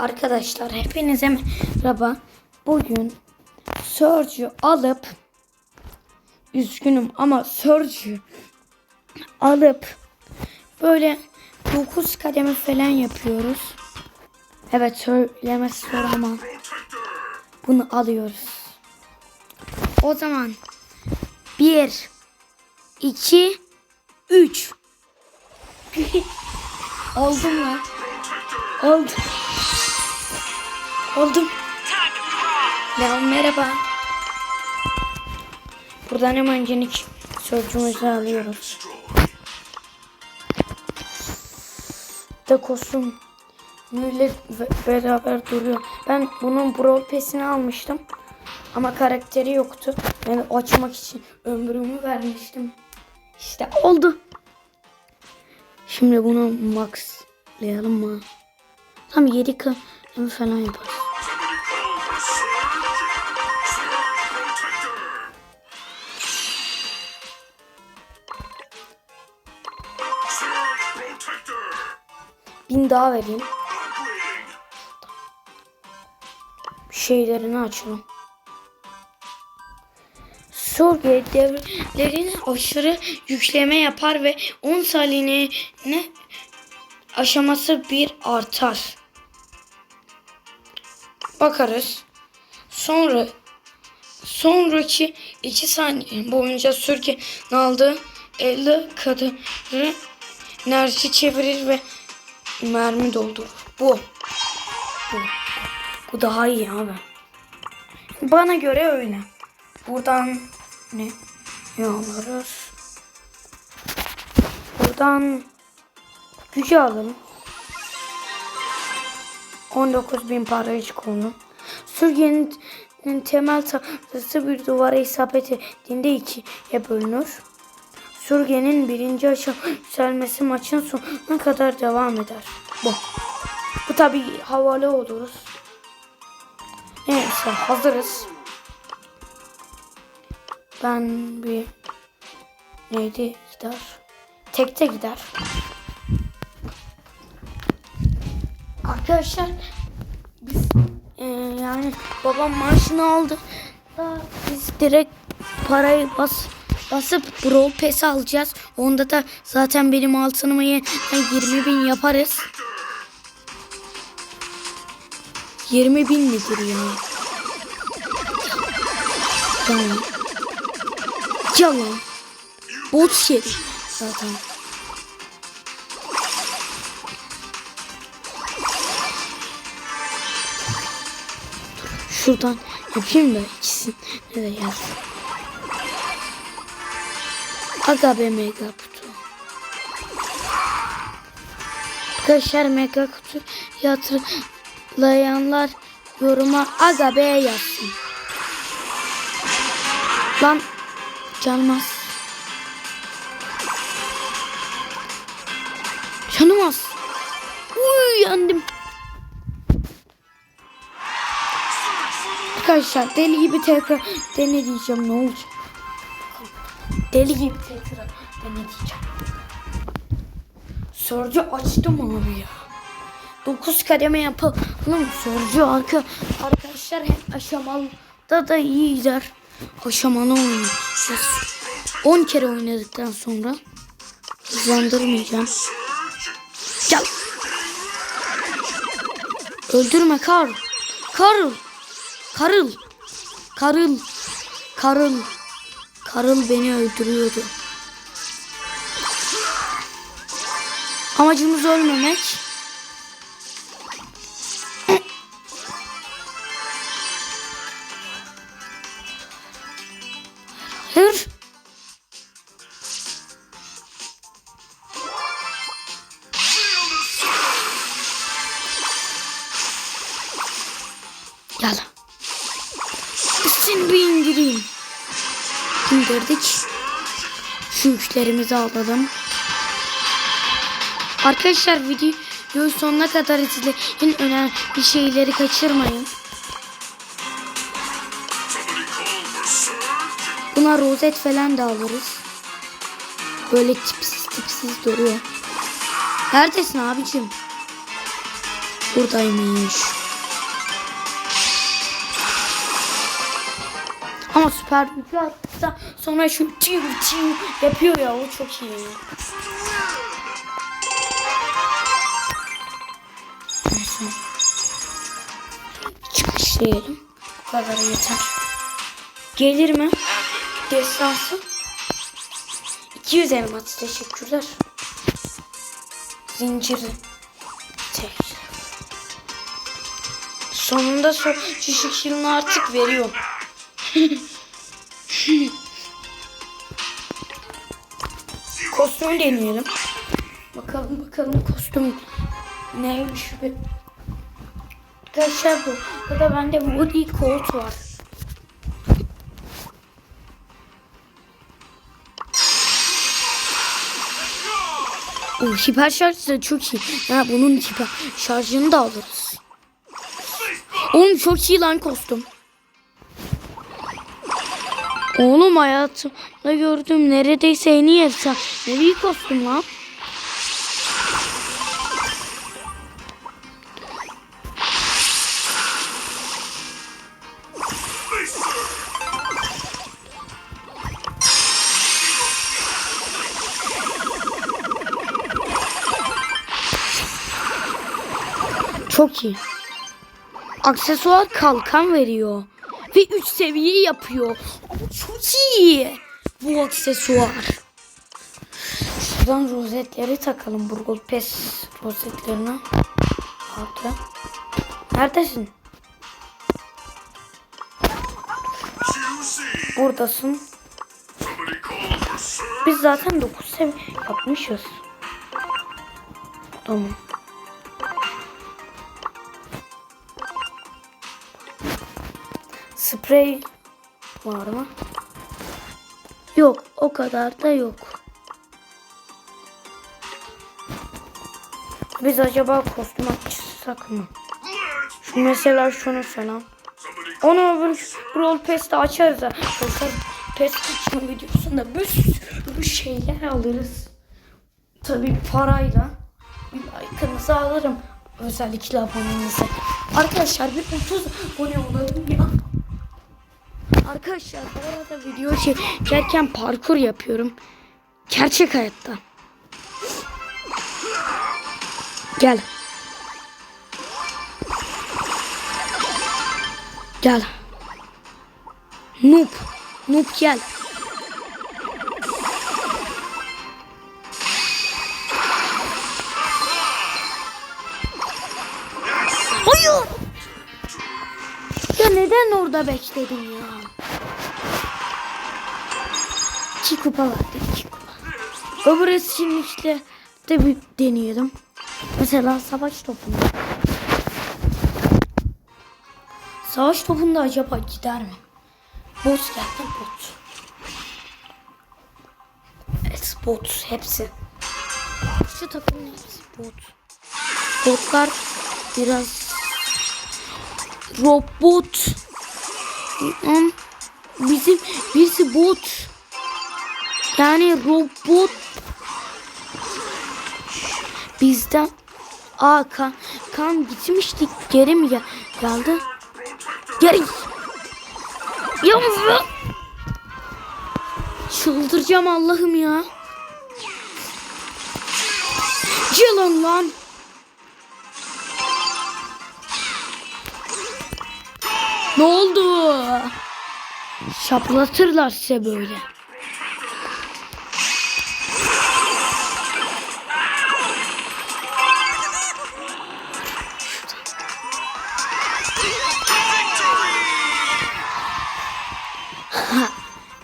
Arkadaşlar hepinize merhaba. Bugün Surge'ü alıp üzgünüm ama Surge'ü alıp böyle 9 kademe falan yapıyoruz. Evet söylemesi zor ama bunu alıyoruz. O zaman 1 2 3 Aldım lan. Aldım. Oldum. Leon merhaba. Buradan hemen cenik sözcüğümüzü alıyoruz. De kostüm ile beraber duruyor. Ben bunun Brawl Pass'ini almıştım. Ama karakteri yoktu. Yani açmak için ömrümü vermiştim. İşte oldu. Şimdi bunu maxlayalım mı? Tam 7 k falan yaparız. Bin daha vereyim. Şeylerini açalım. Surge devlerin aşırı yükleme yapar ve 10 saniyene aşaması bir artar. Bakarız. Sonra sonraki 2 saniye boyunca Surge'nin aldığı 50 kadarı enerji çevirir ve mermi doldurur. Bu. Bu. Bu daha iyi abi. Bana göre öyle. Buradan ne? Ne alırız? Buradan gücü alalım. 19.000 para hiç konu. Sürgenin temel tahtası bir duvara isabet ettiğinde ikiye bölünür. Sürgenin birinci aşağı yükselmesi maçın sonuna kadar devam eder. Bu. Bu tabi havalı oluruz. Neyse hazırız. Ben bir neydi gider? Tekte gider. Arkadaşlar biz e, yani babam maaşını aldı. Da biz direkt parayı bas basıp Brawl Pass alacağız. Onda da zaten benim altınımı 20 bin yaparız. 20 bin midir ya? Yalan. Yalan. Bot şey zaten. Şuradan yapayım da ikisini de yazsın. Aga be mega kutu. Arkadaşlar mega kutu hatırlayanlar yoruma aga be yazsın. Lan canmaz. Canım az. Uy yandım. Arkadaşlar deli gibi tekrar deneyeceğim ne olacak? Deli gibi tekrar deneyeceğim. Sorucu açtım abi ya. 9 kademe yapalım. Sorucu arka arkadaşlar hem aşamalıda da iyi gider. Aşamalı oynayacağız. 10 kere oynadıktan sonra hızlandırmayacağım. Gel. Öldürme Karl. Karl. Karıl. Karıl. Karıl. Karıl beni öldürüyordu. Amacımız ölmemek. Hayır. Gel. Seni bir indireyim. İndirdik. Şu yüklerimizi. Arkadaşlar videoyu sonuna kadar izleyin. Önemli şeyleri kaçırmayın. Buna rozet falan da alırız. Böyle tipsiz tipsiz duruyor. Neredesin abicim? Şuradaymış. Ama süper gücü atsa sonra şu çiv çiv yapıyor ya o çok iyi. Neyse. Çıkışlayalım. Bu kadar yeter. Gelir mi? Destansı. 200 elmas teşekkürler. Zinciri. Tek. Sonunda so şişik yılını artık veriyorum. Kostüm deneyelim. Bakalım bakalım kostüm neymiş be. Arkadaşlar bu. Burada bende Woody Colt var. O hiper şarj da çok iyi. Ha bunun hiper şarjını da alırız. Oğlum çok iyi lan kostüm. Oğlum hayatımda gördüğüm neredeyse en iyi efsane. Ne büyük kostüm lan. Çok iyi. Aksesuar kalkan veriyor. Ve 3 seviye yapıyor. Bu aksesuar. Şuradan rozetleri takalım. Burgol Pes rozetlerine. Altı. Neredesin? Buradasın. Biz zaten 9 seviye yapmışız. Tamam. Sprey var mı? Yok, o kadar da yok. Biz acaba kostüm açsak mı? Şu mesela şunu falan. Onu öbür Brawl Pass'te açarız. Arkadaşlar Pass açma videosunda bir sürü şeyler alırız. Tabii parayla. Like'ınızı alırım. Özellikle abonenize. Arkadaşlar bir 30 abone olalım ya. Arkadaşlar bu arada video çekerken parkur yapıyorum. Gerçek hayatta. Gel. Gel. Noob. Noob gel. Neden orada bekledin ya? İki kupa vardı. iki kupa. Öbür şimdi işte de bir deneyelim. Mesela savaş topunda. Savaş topunda acaba gider mi? Bot geldi bot. Evet bot hepsi. Şu takımın hepsi bot. Botlar biraz robot. Am- Bizim birisi bot. Yani robot bizden Aa kan, kan gitmiştik geri mi gel geldi? Geri. Ya Çıldıracağım Allah'ım ya. Yılan lan. Ne oldu? Şaplatırlar size böyle.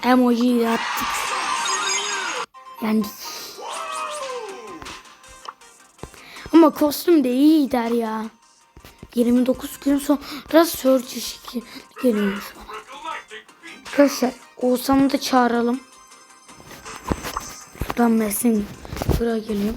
Emojiyi attık. Yendik. Ama kostüm de iyi gider ya. 29 gün sonra Surge işi geliyormuş bana. Arkadaşlar Oğuzhan'ı da çağıralım. Şuradan Mesin buraya geliyor.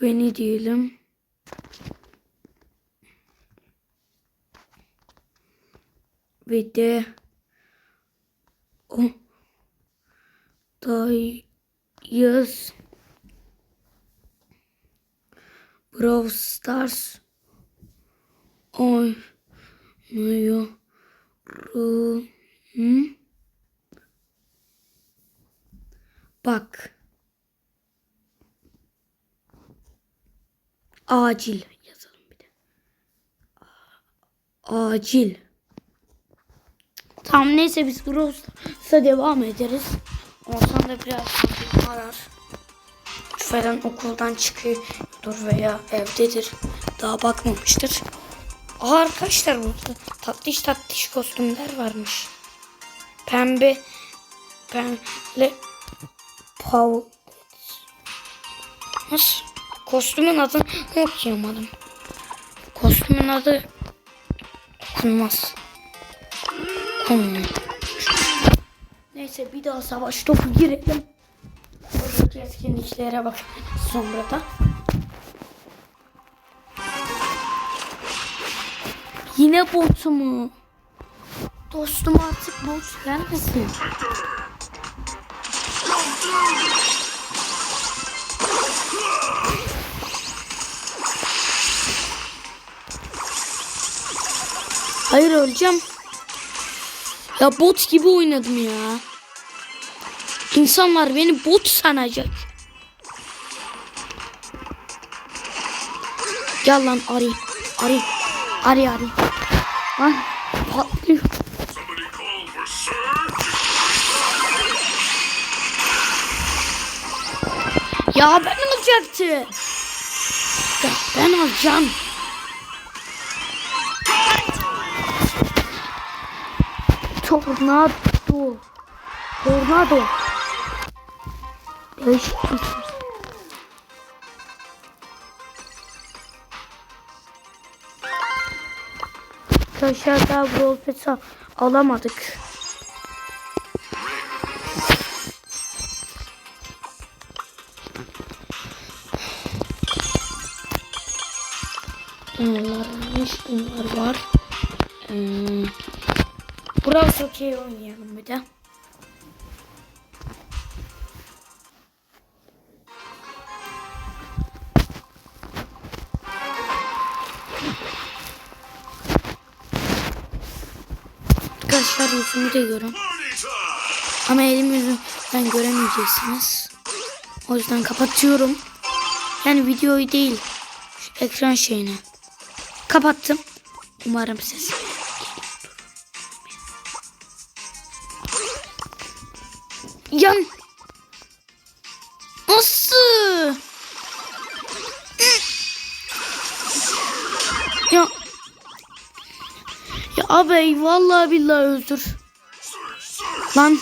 Beni diyelim. Ve de dayız Brawl Stars oynuyorum. Bak. Acil yazalım bir de. Acil. Tamam neyse biz Brows'ta devam ederiz. Ondan da biraz arar. Falan okuldan çıkıyordur veya evdedir. Daha bakmamıştır. Aa, arkadaşlar burada tatlış tatlış kostümler varmış. Pembe pembe Paul Nasıl? Kostümün adını okuyamadım. Kostümün adı okunmaz. Okunmuyor. Neyse bir daha savaş topu girelim. Buradaki etkinliklere bak sonra da. Yine botu mu? Dostum artık bot gelmesin. Hayır öleceğim. Ya bot gibi oynadım ya. İnsanlar beni bot sanacak. Gel lan arı. Arı. Arı arı. Lan patlıyor. Ya ben alacaktı. Ya ben alacağım. Tornado. Tornado. Değişik bir. Arkadaşlar daha Brawl Pass al- alamadık. Bunlar bunlar var. Ee, Brawl okey oynayalım bir de. Arkadaşlar yüzümü de görün. Ama elim yüzümden göremeyeceksiniz. O yüzden kapatıyorum. Yani videoyu değil. Ekran şeyini. Kapattım. Umarım ses. Yan. Nasıl? Ya. Ya abi vallahi billahi öldür. Lan.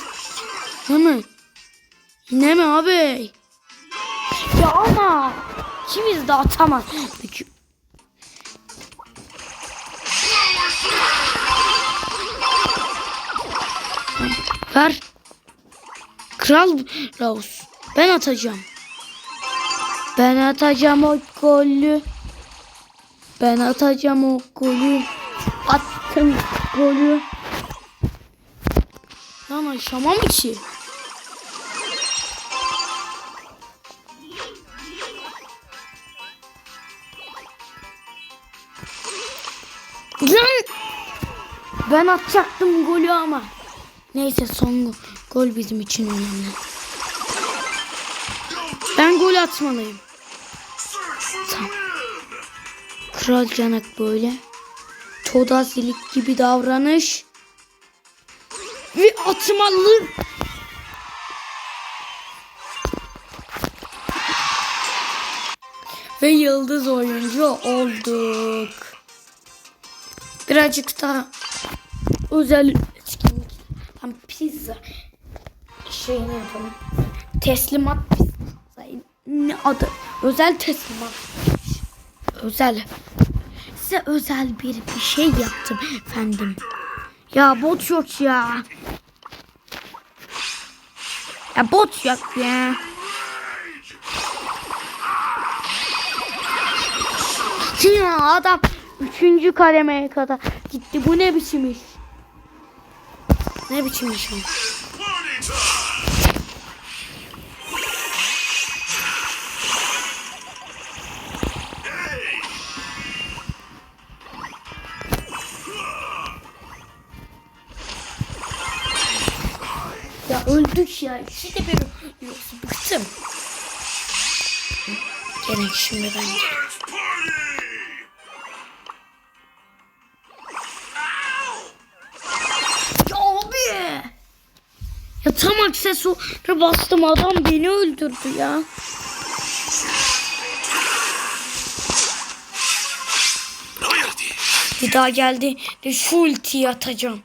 Ne mi? Ne mi abi? Ya ama ikimiz de atamaz. Ver. Kral Raus. Ben atacağım. Ben atacağım o golü. Ben atacağım o golü. Attım golü. Lan aşamam ki. Lan ben atacaktım golü ama. Neyse son gol bizim için önemli. Ben gol atmalıyım. Tamam. Kral canak böyle. Todazilik gibi davranış. Ve atmalı. Ve yıldız oyuncu olduk. Birazcık daha özel etkinlik. Pizza şeyini yapalım. Teslimat. Ne adı? Özel teslimat. Özel. Size özel bir bir şey yaptım efendim. Ya bot yok ya. Ya bot yok ya. Ya adam üçüncü kademeye kadar gitti. Bu ne biçim iş? Ne biçim yaşam? Party ya. İkisi de bir yoksa bıktım. Gelin şimdi ben! Ya abi. Ya tam aksesuarı bastım adam beni öldürdü ya. Bir daha geldi de şu ultiyi atacağım.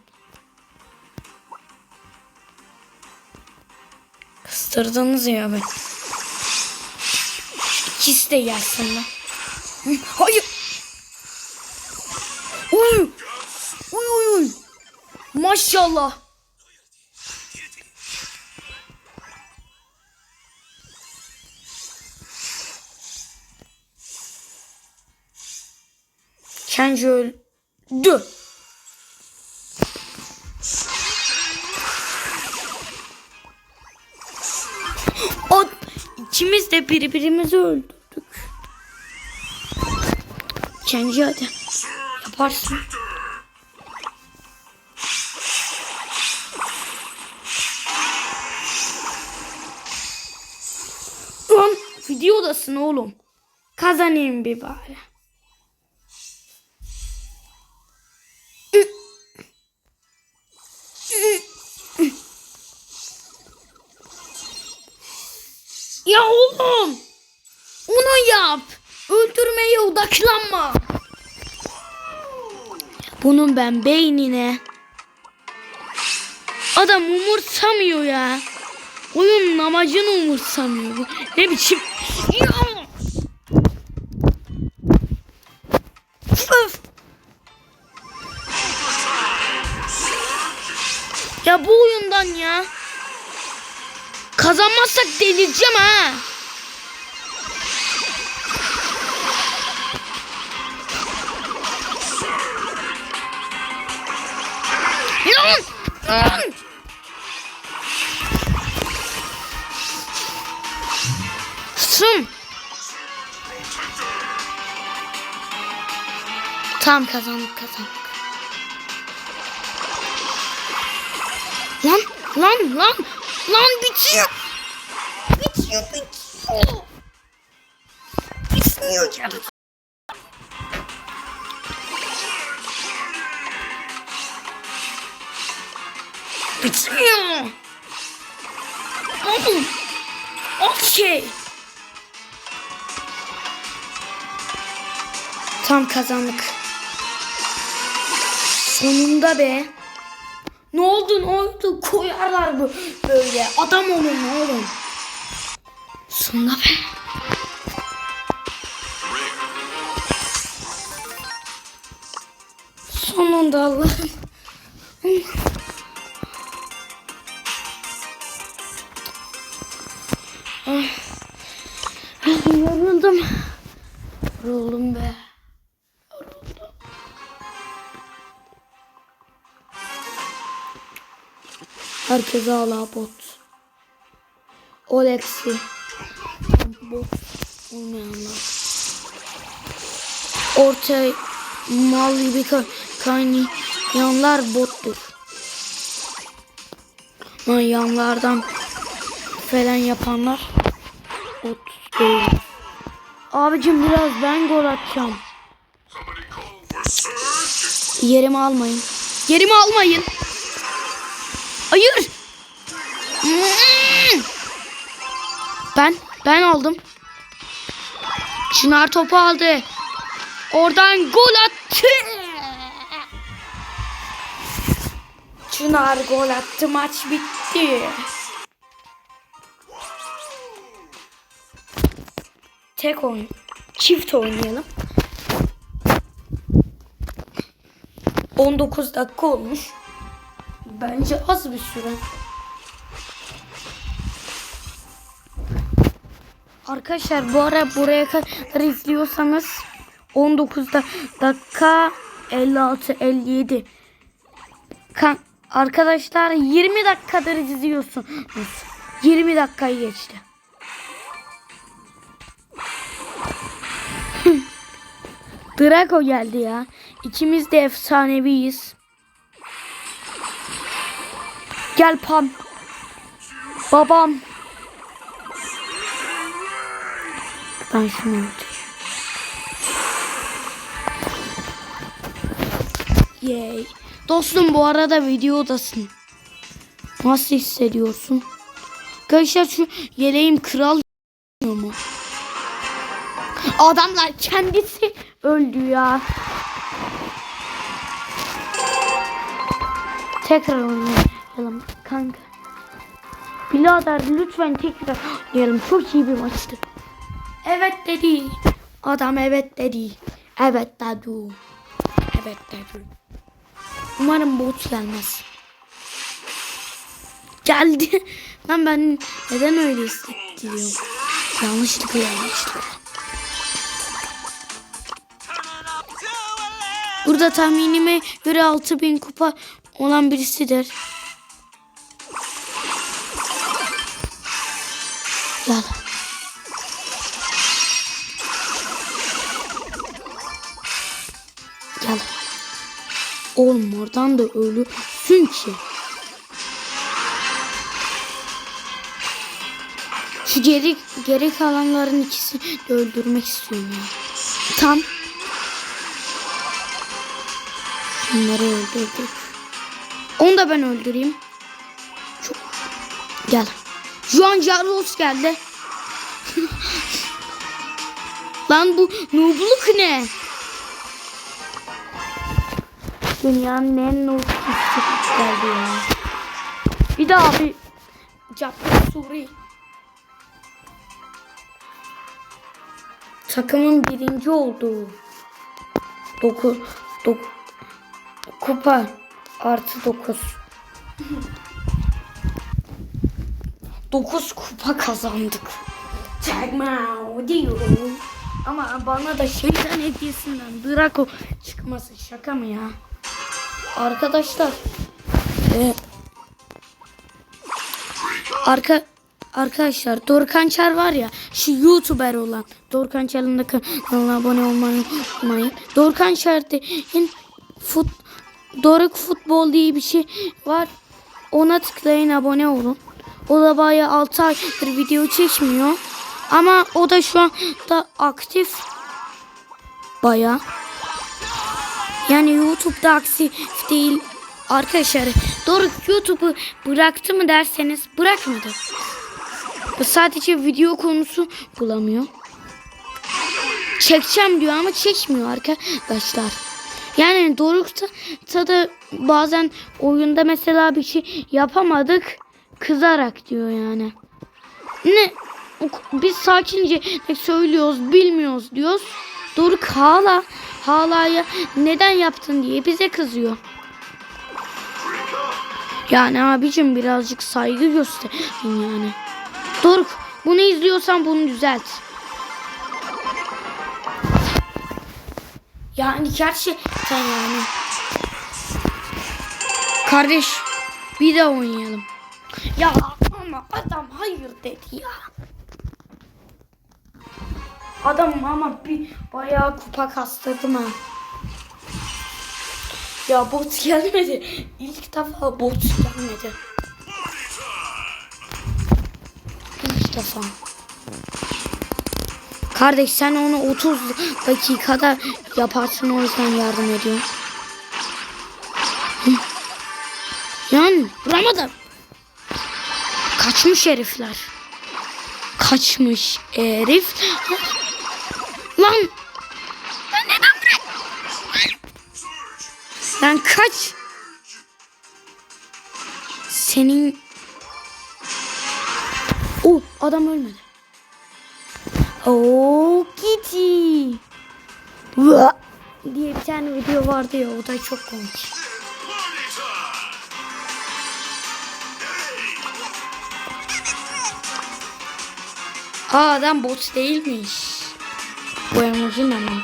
Kıstırdınız ya be. İkisi de gelsin lan. Hayır. Uy. Uy uy uy. Maşallah. Kenji öldü. İkimiz de birbirimizi öldürdük. Kenji hadi. Yaparsın. Lan videodasın oğlum. Kazanayım bir bari. Odaklanma. Bunun ben beynine. Adam umursamıyor ya. Oyunun amacını umursamıyor bu. Ne biçim? Öf. Ya bu oyundan ya. Kazanmazsak delireceğim ha. Lan! Tamam kazandık kazandık. Lan lan lan lan bitiyor. Bitiyor bitiyor. Bitmiyor canım. Tam kazandık. Sonunda be. Ne oldu ne oldu koyarlar bu böyle adam olun oğlum. Sonunda be. Sonunda Allah'ım. Ah. Yoruldum. Yoruldum be. Hala bot. Olexi. Bot olmayanlar. Orta mal gibi ka- kaynayanlar bottur. Yanlardan falan yapanlar bot değil. Abicim biraz ben gol atacağım. Yerimi almayın. Yerimi almayın. Hayır. Ben ben aldım. Çınar topu aldı. Oradan gol attı. Çınar gol attı. Maç bitti. Tek oyun. Çift oynayalım. 19 dakika olmuş. Bence az bir süre. Arkadaşlar bu ara buraya kadar izliyorsanız 19 da- dakika 56 57 kan Arkadaşlar 20 dakikadır izliyorsunuz. 20 dakikayı geçti. Drago geldi ya. İkimiz de efsaneviyiz. Gel Pam. Babam. Ben şunu. Yay. Dostum bu arada videodasın. Nasıl hissediyorsun? Arkadaşlar şu yeleğim kral mu? Adamlar kendisi öldü ya. Tekrar oynayalım kanka. Birader lütfen tekrar oynayalım. Çok iyi bir maçtı. Evet dedi. Adam evet dedi. Evet dedi. Evet dedi. Umarım bot gelmez. Geldi. Lan ben neden öyle hissediyorum? Yanlışlıkla yanlışlıkla. Burada tahminime göre 6000 kupa olan birisidir. Gel. Oğlum oradan da ölürsün ki. Şu geri, geri kalanların ikisini de öldürmek istiyorum ya. Tam. Bunları öldürdük. Onu da ben öldüreyim. Çok. Gel. Juan Carlos geldi. Lan bu nubluk ne? Dünyanın en kişisi geldi ya. Bir daha bir Capri Suri. Takımın birinci olduğu. Doku, dok, kupa artı dokuz. Dokuz kupa kazandık. Çakma diyorum. Ama bana da şeytan hediyesinden Draco çıkması şaka mı ya? Arkadaşlar. E, arka Arkadaşlar Dorkan Çar var ya şu YouTuber olan Dorkan Çar'ın da kanalına abone olmayı unutmayın. Dorkan Çar'ın fut, Doruk Futbol diye bir şey var. Ona tıklayın abone olun. O da bayağı 6 aydır video çekmiyor. Ama o da şu anda aktif. Bayağı. Yani YouTube'da aktif değil. Arkadaşlar Doruk YouTube'u bıraktı mı derseniz bırakmadı. Sadece video konusu bulamıyor. Çekeceğim diyor ama çekmiyor arkadaşlar. Yani Doruk'ta ta da bazen oyunda mesela bir şey yapamadık kızarak diyor yani. Ne? Biz sakince söylüyoruz bilmiyoruz diyoruz. Doruk hala halaya neden yaptın diye bize kızıyor. Yani abicim birazcık saygı gösterin yani. Doruk bunu izliyorsan bunu düzelt. Yani gerçekten yani. Kardeş bir de oynayalım. Ya ama adam hayır dedi ya. Adam ama bir bayağı kupa kastırdım ha. Ya bot gelmedi. İlk defa bot gelmedi. İlk defa. Kardeş sen onu 30 dakikada yaparsın o yüzden yardım ediyorum. Yani vuramadım. Kaçmış herifler. Kaçmış herif. Lan. Lan neden bırak? Lan kaç. Senin Oh adam ölmedi. Oh Kitty. Vah! diye bir tane video vardı ya o da çok komik. Aa adam bot değilmiş. Bu emoji ne lan?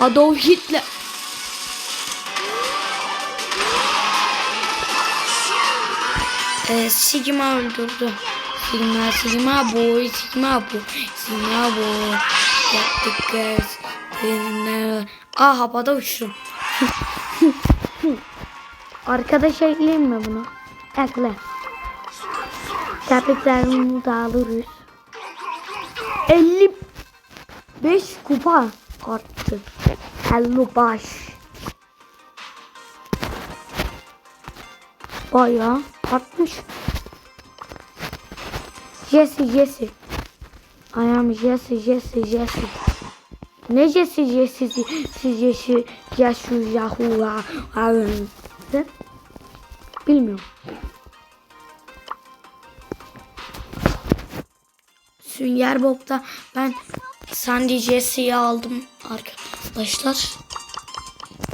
Adolf Hitler. Ee, Sigma öldürdü. Sigma, Sigma boy, Sigma boy, Sigma boy. Yaptık guys. Aa havada uçtum. Arkadaş ekleyeyim mi bunu? Ekle. Köpeklerimi dağılırız. 50 5 kupa arttı. 55. Bayağı artmış. Jesse Jesse. I am Jesse Jesse Jesse. Ne Jesse Jesse Jesse Jesse Jesse Yahoo. Bilmiyorum. Sünger Bob'da ben Sandy Jesse'yi aldım arkadaşlar.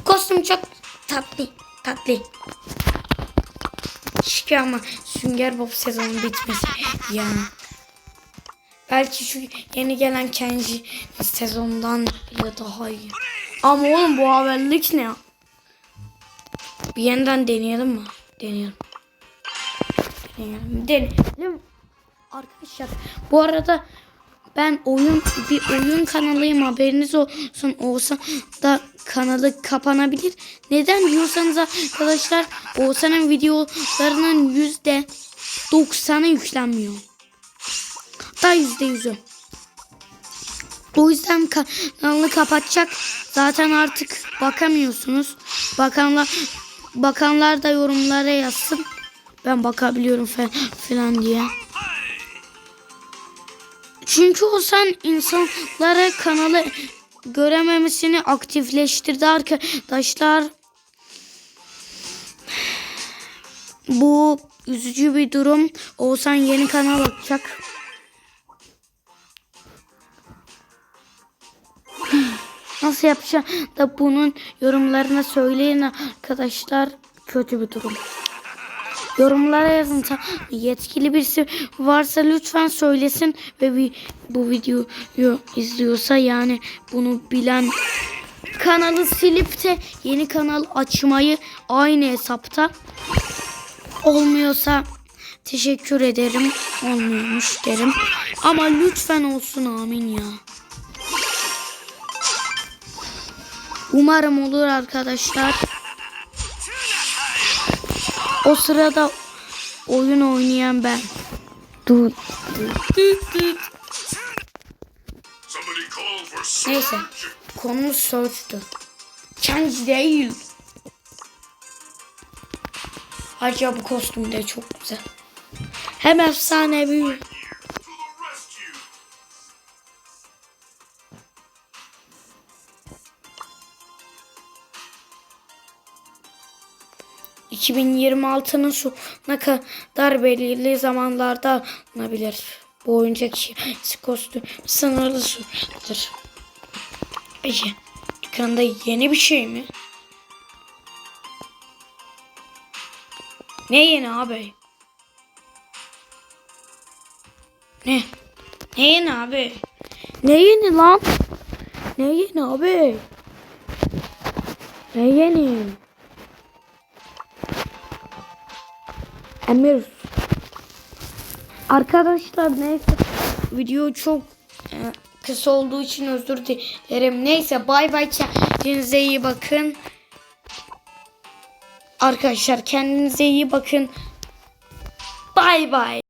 Kostüm çok tatlı. Tatlı. Şükür ama Sünger Bob sezonu bitmesi ya. Belki şu yeni gelen Kenji sezondan bile daha iyi. Ama oğlum bu haberlik ne ya? Bir yeniden deneyelim mi? Deneyelim. Deneyelim. Deneyelim. Arkadaşlar bu arada ben oyun bir oyun kanalıyım haberiniz olsun olsa da kanalı kapanabilir. Neden diyorsanız arkadaşlar Oğuzhan'ın videolarının yüzde doksanı yüklenmiyor. Hatta yüzde yüzü. O yüzden kanalı kapatacak. Zaten artık bakamıyorsunuz. Bakanlar bakanlar da yorumlara yazsın. Ben bakabiliyorum falan diye. Çünkü o sen insanlara kanalı görememesini aktifleştirdi arkadaşlar. Bu üzücü bir durum. Oğuzhan yeni kanal açacak. Nasıl yapacağım da bunun yorumlarına söyleyin arkadaşlar. Kötü bir durum. Yorumlara yazın. Yetkili birisi varsa lütfen söylesin ve bir, bu videoyu izliyorsa yani bunu bilen kanalı silip de yeni kanal açmayı aynı hesapta olmuyorsa teşekkür ederim. Olmuyormuş derim. Ama lütfen olsun amin ya. Umarım olur arkadaşlar. O sırada oyun oynayan ben. Dur. Somebody call for Neyse. Konumuz Search'tü. Kenji değil. Ayrıca bu kostüm de çok güzel. Hem efsanevi. 2026'nın sonuna kadar belirli zamanlarda alınabilir. Bu oyuncak kostüm sınırlı süredir. Peki ekranda yeni bir şey mi? Ne yeni abi? Ne? Ne yeni abi? Ne yeni lan? Ne yeni abi? Ne yeni? Emir. Arkadaşlar neyse video çok e, kısa olduğu için özür dilerim. Neyse bay bay kendinize iyi bakın. Arkadaşlar kendinize iyi bakın. Bay bay.